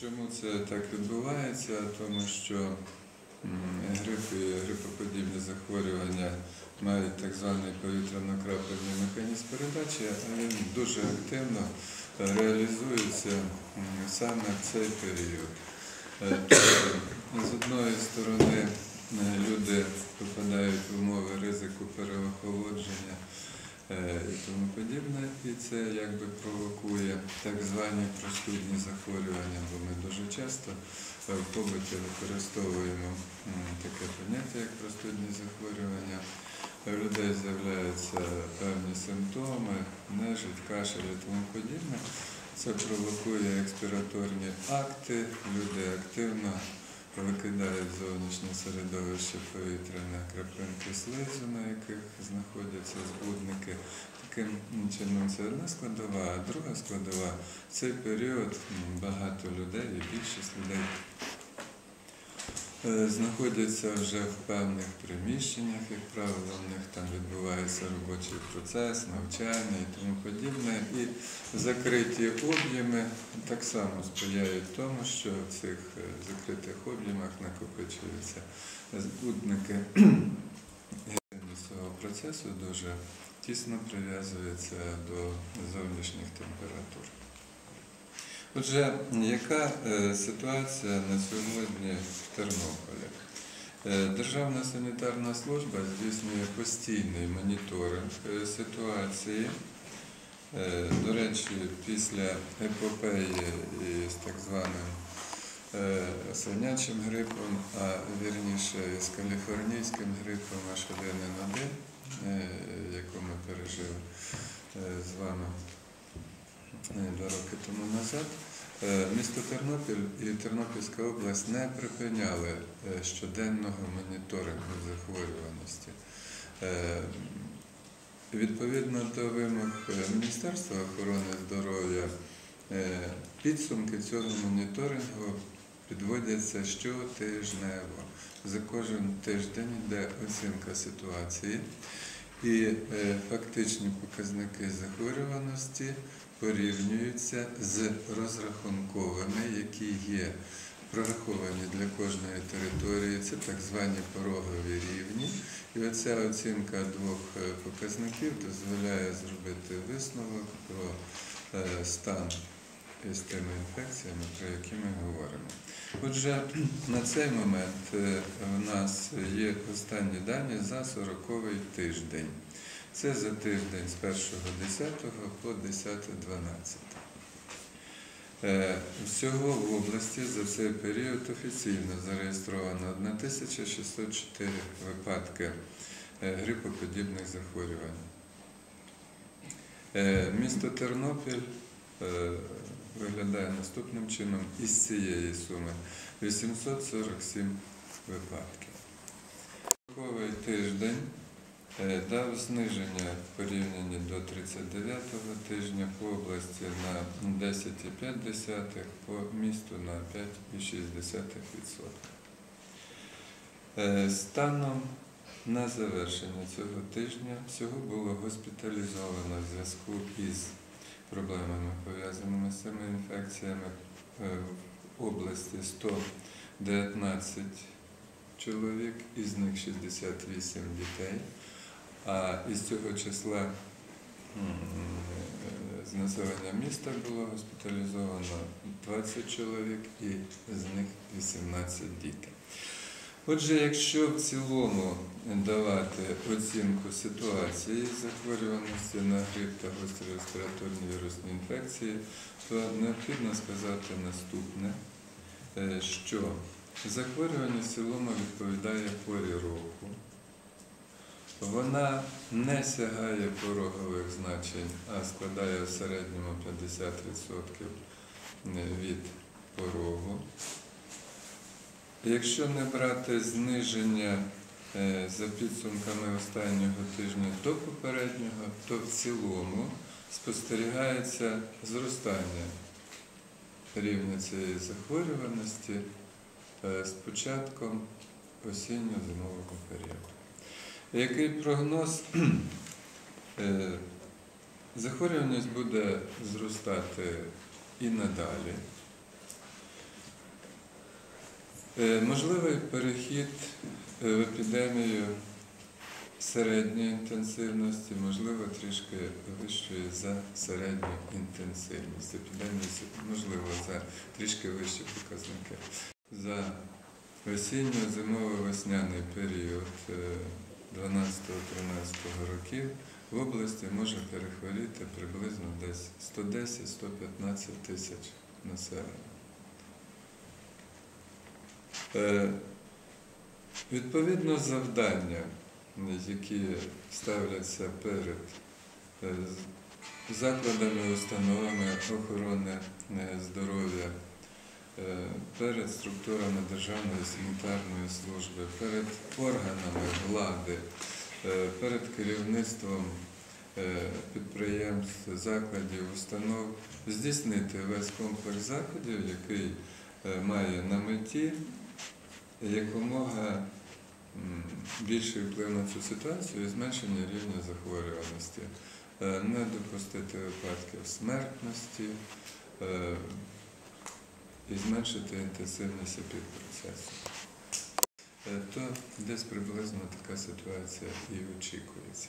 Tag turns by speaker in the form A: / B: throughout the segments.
A: Чому це так відбувається? Тому що м, грип і грипоподібні захворювання мають так званий повітряно-крапельний механізм передачі, а він дуже активно реалізується саме в цей період. Е, з одної сторони, е, люди попадають в умови ризику переохолодження і тому подібне, і це якби провокує так звані простудні захворювання, бо ми дуже часто е, в побуті використовуємо таке поняття, як простудні захворювання. У людей з'являються певні симптоми, нежить, кашель і тому подібне. Це провокує експіраторні акти, люди активно викидають зовнішнє середовище повітряне краплинки слизу, на яких знаходяться збудники. Таким чином це одна складова, а друга складова цей період багато людей і більшість людей знаходяться вже в певних приміщеннях, як правило, в них там відбувається робочий процес, навчання і тому подібне. І закриті об'єми так само сприяють тому, що в цих е, закритих об'ємах накопичуються збудники. Ефективність цього процесу дуже тісно прив'язується до зовнішніх температур. Отже, яка е, ситуація на сьогодні в Тернополі? Е, Державна санітарна служба здійснює постійний моніторинг е, ситуації. До речі, після епопеї із так званим свинячим грипом, а вірніше з каліфорнійським грипом H1N1, е, яку ми пережили з вами два роки тому назад. Е, Місто Тернопіль і Тернопільська область не припиняли е, щоденного моніторингу захворюваності. Е, Відповідно до вимог е, Міністерства охорони здоров'я, е, підсумки цього моніторингу підводяться щотижнево. За кожен тиждень йде оцінка ситуації, і е, фактичні показники захворюваності порівнюються з розрахунковими, які є прораховані для кожної території. Це так звані порогові рівні. І оця оцінка двох е, показників дозволяє зробити висновок про е, стан із тими інфекціями, про які ми говоримо. Отже, на цей момент е, в нас є останні дані за 40-й тиждень. Це за тиждень з 1.10 по 10.12. Е, Всього в області за цей період офіційно зареєстровано 1604 випадки е, грипоподібних захворювань. Е, Місто Тернопіль виглядає наступним чином із цієї суми 847 випадків. Тиждень дав зниження в порівнянні до 39-го тижня по області на 10,5, по місту на 5,6%. Е, Станом на завершення цього тижня всього було госпіталізовано в зв'язку із проблемами, пов'язаними з цими інфекціями е, в області 119 чоловік, із них 68 дітей. А із цього числа з населення міста було госпіталізовано 20 чоловік і з них 18 дітей. Отже, якщо в цілому давати оцінку ситуації захворюваності на грип та гострі респіраторні вірусні інфекції, то необхідно сказати наступне, е, що захворюваність в цілому відповідає порі року. Вона не сягає порогових значень, а складає в середньому 50% від порогу. Якщо не брати зниження е, за підсумками останнього тижня до попереднього, то в цілому спостерігається зростання рівня цієї захворюваності е, з початком осінньо-зимового періоду. Який прогноз? Е, Захворюваність буде зростати і надалі. Е, Можливий перехід е, в епідемію середньої інтенсивності, можливо, трішки вищої за середню інтенсивність. Епідемії, можливо, за трішки вищі показники. За осінньо-зимово-весняний період е, 12-13 років в області може перехворіти приблизно десь 110-115 тисяч населення. Е, Відповідно, завдання, які ставляться перед е, закладами, установами охорони е, здоров'я, перед структурами Державної санітарної служби, перед органами влади, е, перед керівництвом е, підприємств, закладів, установ здійснити весь комплекс заходів, який е, має на меті якомога більший вплив на цю ситуацію і зменшення рівня захворюваності, Е, не допустити випадків смертності е, і зменшити інтенсивність епідпроцесу. Е, То десь приблизно така ситуація і очікується.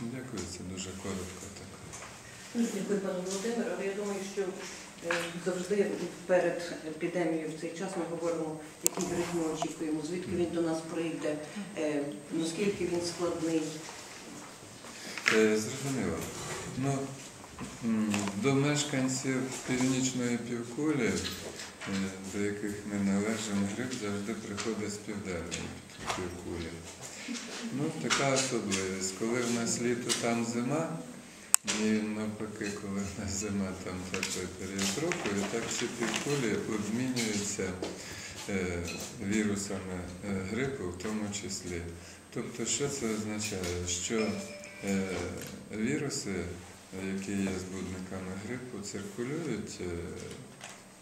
A: Дякую, це дуже коротко так.
B: Дякую, пане Володимире. Але я думаю, що е, завжди перед епідемією в цей час ми говоримо, який гриф ми очікуємо, звідки він до нас прийде, е, наскільки він складний.
A: Зрозуміло. Ну, до мешканців північної півкулі, е, до яких ми належимо, гриб завжди приходить з південної півкулі. Ну, така особливість. Коли в нас літо там зима, і навпаки, коли в нас зима, там теплий період року, і так всі півкулі обмінюються е, вірусами е, грипу в тому числі. Тобто, що це означає? Що віруси, які є збудниками грипу, циркулюють е,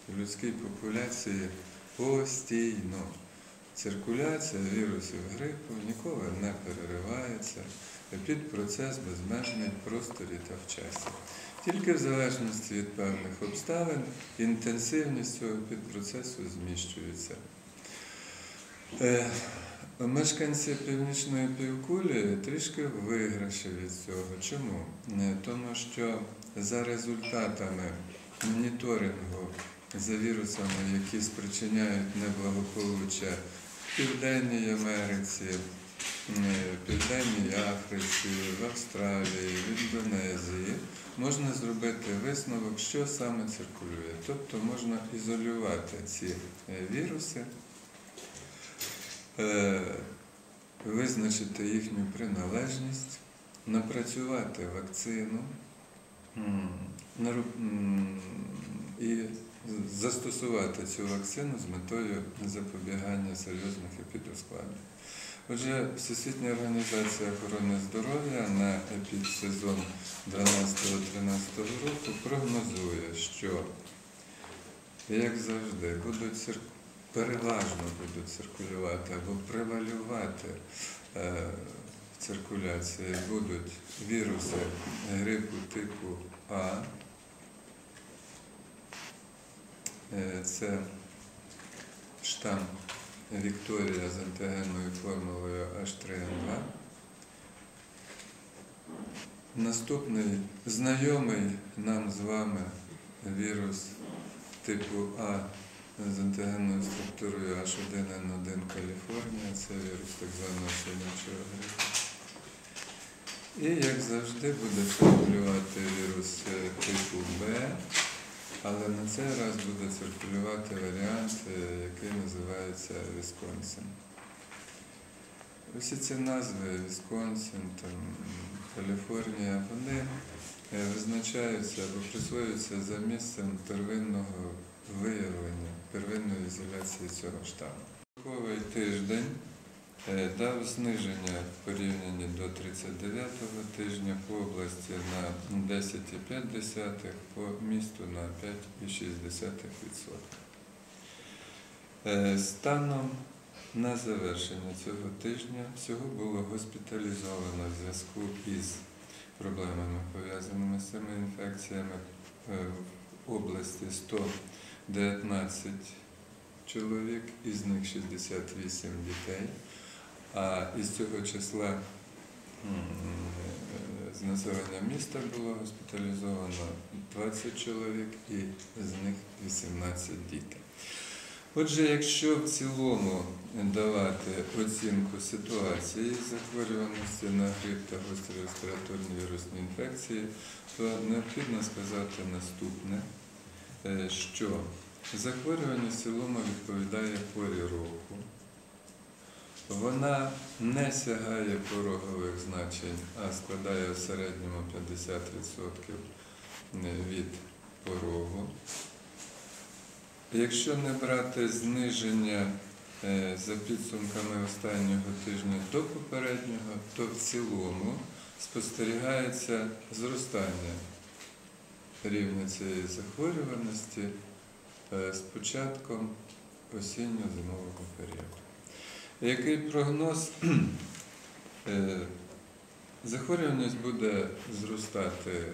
A: в людській популяції постійно. Циркуляція вірусів грипу ніколи не переривається під процес безмежний в просторі та в часі. Тільки в залежності від певних обставин інтенсивність цього підпроцесу зміщується. Мешканці північної півкулі трішки виграші від цього. Чому? Е, Тому що за результатами моніторингу за вірусами, які спричиняють неблагополуччя в Південній Америці, е, в Південній Африці, в Австралії, в Індонезії, можна зробити висновок, що саме циркулює. Тобто можна ізолювати ці е, віруси визначити їхню приналежність, напрацювати вакцину і застосувати цю вакцину з метою запобігання серйозних епідоскладів. Отже, Всесвітня організація охорони здоров'я на епідсезон 12-13 року прогнозує, що, як завжди, будуть переважно будуть циркулювати або превалювати е, в циркуляції будуть віруси грипу типу А. Е, Це штам Вікторія з антигенною формулою H3N2. Наступний знайомий нам з вами вірус типу А з антигенною структурою H1N1 Каліфорнія, це вірус так званого синячого грипу. І, як завжди, буде циркулювати вірус е, типу Б, але на цей раз буде циркулювати варіант, е, який називається Вісконсин. Усі ці назви Вісконсин, там, Каліфорнія, вони е, визначаються або присвоюються за місцем первинного виявлення, первинної ізоляції цього штаму. Ранковий тиждень е, дав зниження в порівнянні до 39-го тижня по області на 10,5, по місту на 5,6%. Е, Станом на завершення цього тижня всього було госпіталізовано в зв'язку із проблемами, пов'язаними з цими інфекціями е, в області 19 чоловік, із них 68 дітей. А із цього числа з населення міста було госпіталізовано 20 чоловік і з них 18 дітей. Отже, якщо в цілому давати оцінку ситуації захворюваності на грип та гострі респіраторні вірусні інфекції, то необхідно сказати наступне, е, що захворюваність в цілому відповідає порі року. Вона не сягає порогових значень, а складає в середньому 50% від порогу. Якщо не брати зниження е, за підсумками останнього тижня до попереднього, то в цілому спостерігається зростання рівня цієї захворюваності е, з початком осінньо-зимового періоду. Який прогноз? Е, Захворюваність буде зростати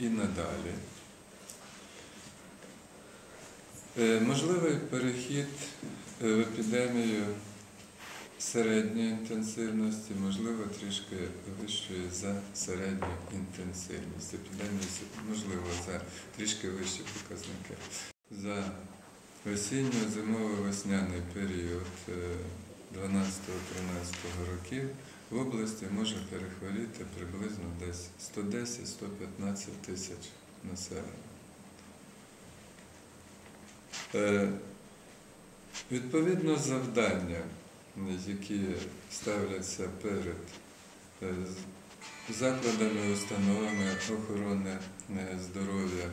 A: і надалі. Е, Можливий перехід е, в епідемію середньої інтенсивності, можливо, трішки вищої за середню інтенсивність. Епідемії, можливо, за трішки вищі показники. За осінньо-зимово-весняний період е, 12-13 років в області може перехворіти приблизно десь 110-115 тисяч населення. Е, Відповідно, завдання, які ставляться перед е, закладами, установами охорони е, здоров'я,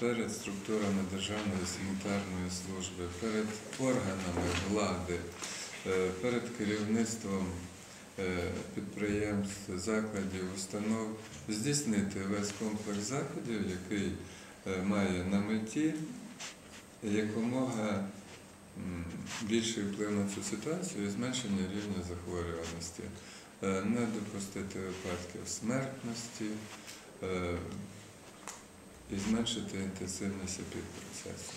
A: перед структурами Державної санітарної служби, перед органами влади, перед керівництвом підприємств, закладів, установ здійснити весь комплекс заходів, який має на меті якомога більший вплив на цю ситуацію і зменшення рівня захворюваності, Е, не допустити випадків смертності е, і зменшити інтенсивність епідпроцесу.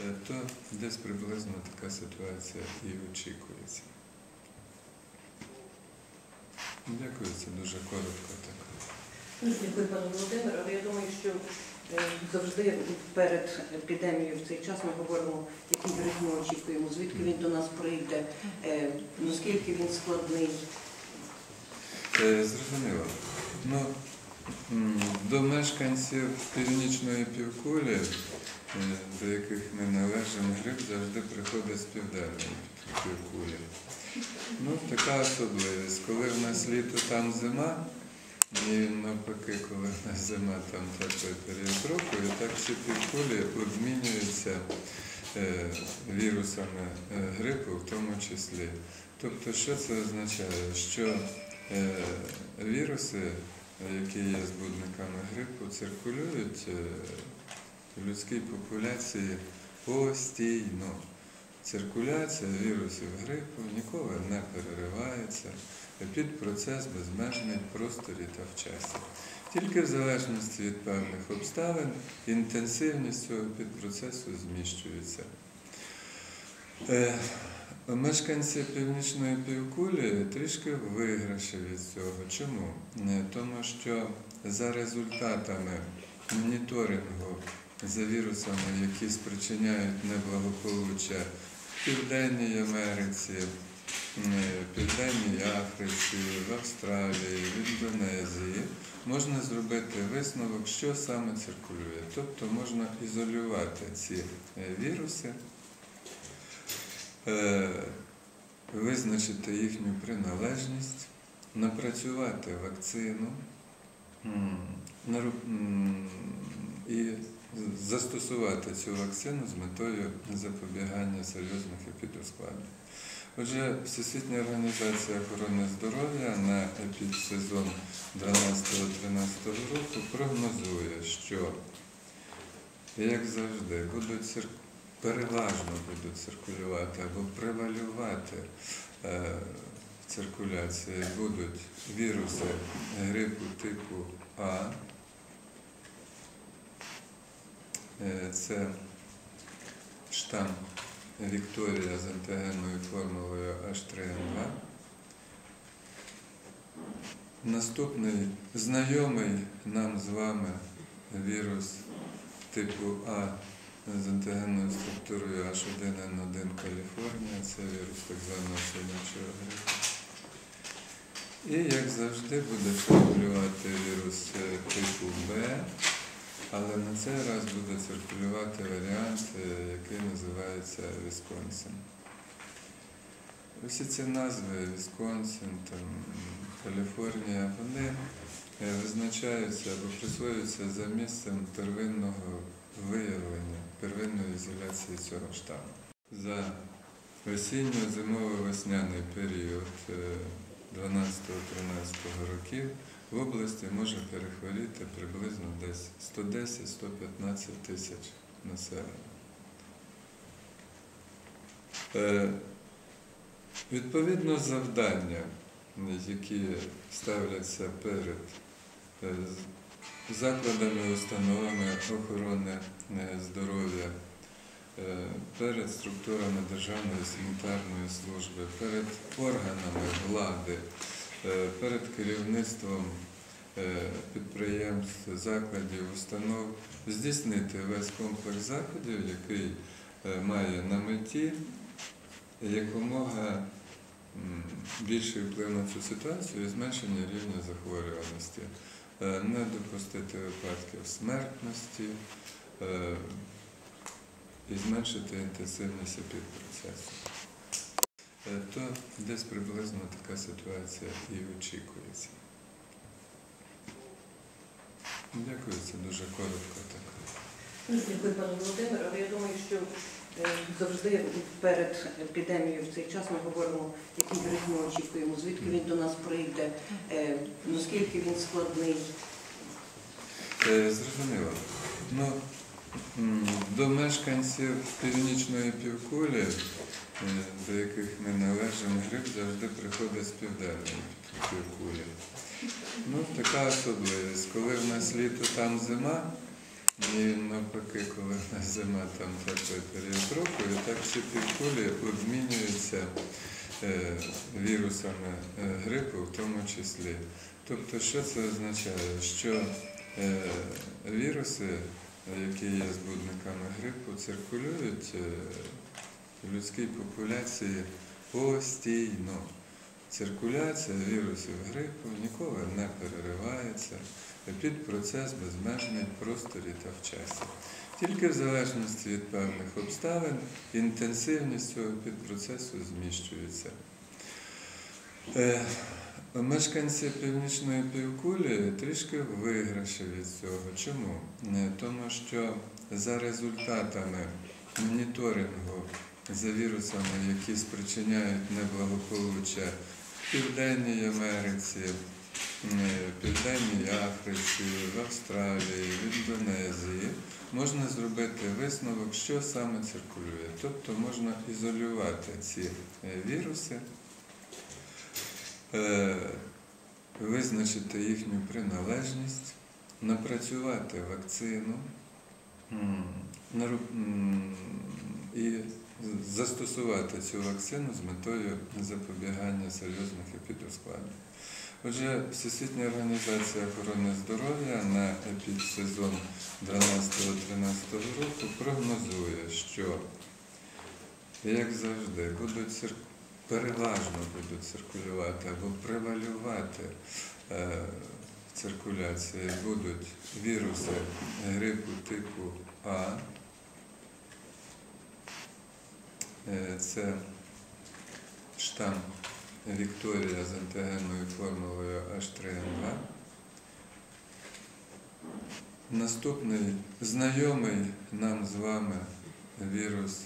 A: Е, То десь приблизно така ситуація і очікується. Дякую, це дуже коротко так.
B: Дякую, пане Володимире. Але я думаю, що завжди перед епідемією в цей час ми говоримо, який ми очікуємо, звідки він до нас прийде, е, наскільки він складний.
A: Е, Зрозуміло. Ну, до мешканців північної півкулі, е, до яких ми належимо, грип завжди приходить з південної півкулі. Ну, така особливість. Коли в нас літо там зима, і навпаки, коли в зима, там теплий період року, і так всі півкулі обмінюються е, вірусами е, грипу в тому числі. Тобто, що це означає? Що е, віруси, які є збудниками грипу, циркулюють в людській популяції постійно. Циркуляція вірусів грипу ніколи не переривається. Під процес безмежний в просторі та в часі. Тільки в залежності від певних обставин інтенсивність цього підпроцесу зміщується. Е, Мешканці північної півкулі трішки виграші від цього. Чому? Е, Тому що за результатами моніторингу за вірусами, які спричиняють неблагополуччя в Південній Америці, е, Південній Африці, в Австралії, в Індонезії, можна зробити висновок, що саме циркулює. Тобто можна ізолювати ці е, віруси, е, визначити їхню приналежність, напрацювати вакцину і застосувати цю вакцину з метою запобігання серйозних епідоскладів. Отже, Всесвітня організація охорони здоров'я на епідсезон 12-13 року прогнозує, що, як завжди, будуть цир- переважно будуть циркулювати або превалювати е, в циркуляції будуть віруси грипу типу А, Е, Це штам Вікторія з антигенною формулою H3N2. Наступний знайомий нам з вами вірус типу А з антигенною структурою H1N1 Каліфорнія, це вірус так званого синячого грипу. І як завжди буде циркулювати вірус типу Б, але на цей раз буде циркулювати варіант, е, який називається Вісконсин. Усі ці назви Вісконсин, там, Каліфорнія, вони е, визначаються або присвоюються за місцем первинного виявлення, первинної ізоляції цього штаму. За осінньо-зимово-весняний період е, 12-13 років в області може перехворіти приблизно десь 110-115 тисяч населення. Е, Відповідно, завдання, які ставляться перед е, закладами, установами охорони е, здоров'я, перед структурами Державної санітарної служби, перед органами влади, перед керівництвом е, підприємств, закладів, установ здійснити весь комплекс заходів, який е, має на меті якомога більший вплив на цю ситуацію і зменшення рівня захворюваності, Е, не допустити випадків смертності е, і зменшити інтенсивність епідпроцесу. То десь приблизно така ситуація і очікується. Дякую, це дуже коротко так.
B: Дякую, пане Володимире. Але я думаю, що е, завжди перед епідемією в цей час ми говоримо, який грип ми очікуємо, звідки він до нас прийде, е, наскільки він складний.
A: Е, Зрозуміло. Ну, до мешканців північної півкулі, до яких ми належимо, гриб завжди приходить з південної півкулі. Ну, така особливість. Коли в нас літо, там зима, і навпаки, коли в нас зима, там теплий період року, і так всі півкулі обмінюються е, вірусами е, грипу в тому числі. Тобто, що це означає? Що е, віруси, які є збудниками грипу, циркулюють в людській популяції постійно. Циркуляція вірусів грипу ніколи не переривається. Під процес безмежний в просторі та в часі. Тільки в залежності від певних обставин інтенсивність цього підпроцесу зміщується. Е, Мешканці північної півкулі трішки виграші від цього. Чому? Е, Тому що за результатами моніторингу за вірусами, які спричиняють неблагополуччя в Південній Америці, в Південній Африці, в Австралії, в Індонезії, можна зробити висновок, що саме циркулює. Тобто можна ізолювати ці е, віруси е, визначити їхню приналежність, напрацювати вакцину і застосувати цю вакцину з метою запобігання серйозних епідоскладів. Отже, Всесвітня організація охорони здоров'я на епідсезон 12-13 року прогнозує, що, як завжди, будуть цир- переважно будуть циркулювати або превалювати е, циркуляції будуть віруси грипу типу А. Е, Це штам Вікторія з антигенною формулою H3N2. Наступний знайомий нам з вами вірус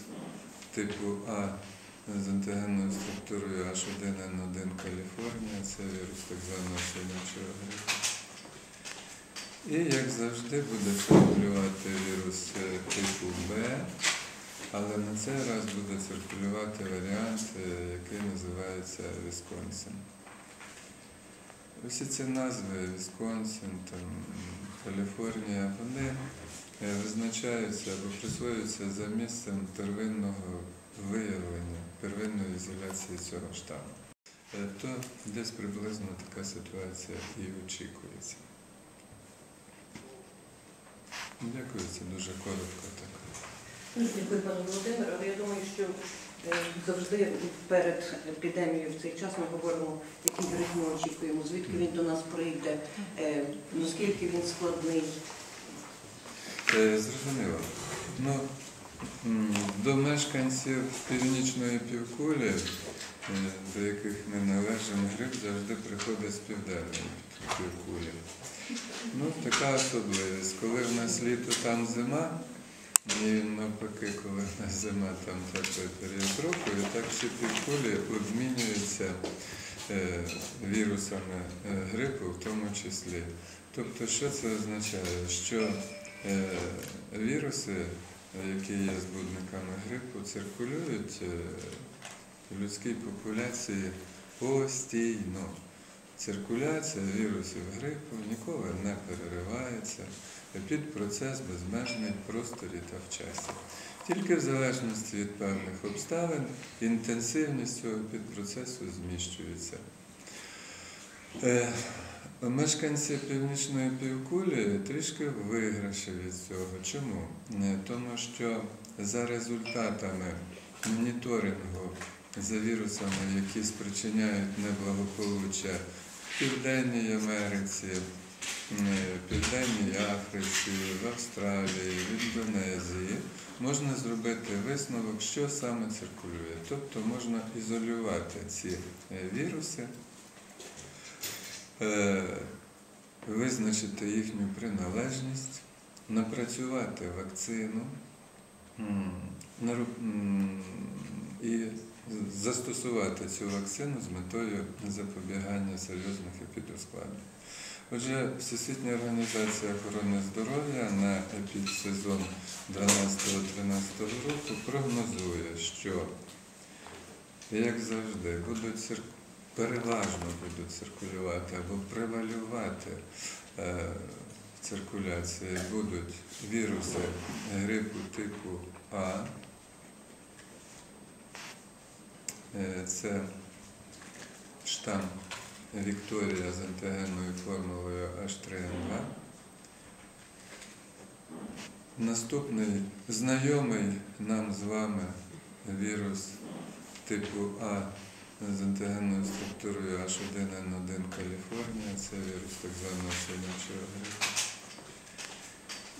A: типу А з антигенною структурою H1N1 Каліфорнія, це вірус так званого синячого грипу. І, як завжди, буде циркулювати вірус е, типу Б, але на цей раз буде циркулювати варіант, е, який називається Вісконсин. Усі ці назви Вісконсин, там, Каліфорнія, вони е, визначаються або присвоюються за місцем первинного виявлення, первинної ізоляції цього штаму. Е, То десь приблизно така ситуація і очікується. Дякую, це дуже коротко так.
B: Дякую, пане Володимире. Але я думаю, що е, завжди перед епідемією в цей час ми говоримо, який ми очікуємо, звідки він до нас прийде, е, наскільки він складний.
A: Е, Зрозуміло. Ну, до мешканців північної півкулі, до яких ми належимо, гриб завжди приходить з південної півкулі. Ну, така особливість. Коли в нас літо там зима, і навпаки, коли в нас зима, там теплий період року, і так всі півкулі обмінюються е, вірусами е, грипу в тому числі. Тобто, що це означає? Що Е, Віруси, які є збудниками грипу, циркулюють в людській популяції постійно. Циркуляція вірусів грипу ніколи не переривається під процес безмежний в просторі та в часі. Тільки в залежності від певних обставин інтенсивність цього підпроцесу зміщується. Е, Мешканці північної півкулі трішки виграші від цього. Чому? Е, Тому що за результатами моніторингу за вірусами, які спричиняють неблагополуччя Південній Америці, е, Південній Африці, в Австралії, в Індонезії, можна зробити висновок, що саме циркулює. Тобто можна ізолювати ці е, віруси е, визначити їхню приналежність, напрацювати вакцину і застосувати цю вакцину з метою запобігання серйозних епідоскладів. Отже, Всесвітня організація охорони здоров'я на епідсезон 12-13 року прогнозує, що, як завжди, будуть цирк- переважно будуть циркулювати або превалювати е, циркуляції будуть віруси грипу типу А. Е, Це штам Вікторія з антигенною формулою H3N2. Наступний знайомий нам з вами вірус типу А з антигенною структурою H1N1 Каліфорнія, це вірус так званого синячого грипу.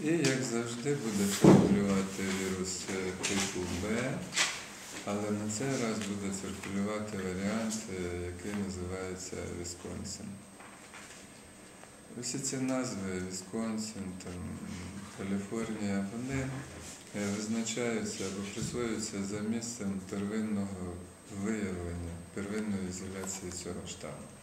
A: І, як завжди, буде циркулювати вірус е, типу Б, але на цей раз буде циркулювати варіант, е, який називається Вісконсин. Усі ці назви Вісконсин, там, Каліфорнія, вони е, визначаються або присвоюються за місцем первинного виявлення, первинної ізоляції цього штаму.